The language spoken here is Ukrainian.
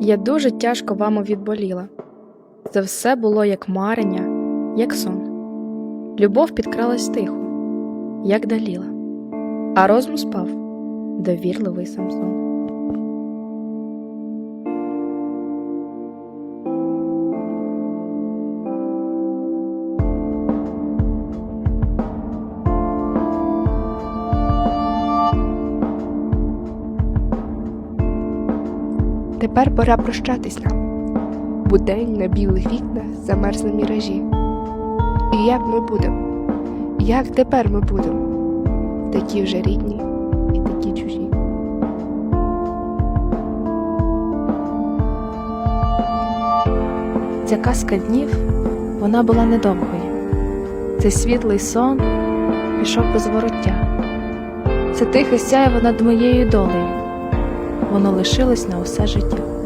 Я дуже тяжко вами відболіла. Це все було як марення, як сон. Любов підкралась тихо, як даліла, а розум спав, довірливий Самсон. Тепер пора прощатись нам. Будень на білих вікнах замерзли міражі. І як ми будемо? Як тепер ми будемо? Такі вже рідні і такі чужі. Ця казка днів вона була недовгою. Цей світлий сон пішов без вороття. Це тихе сяйво над моєю долею. Воно лишилось на усе життя.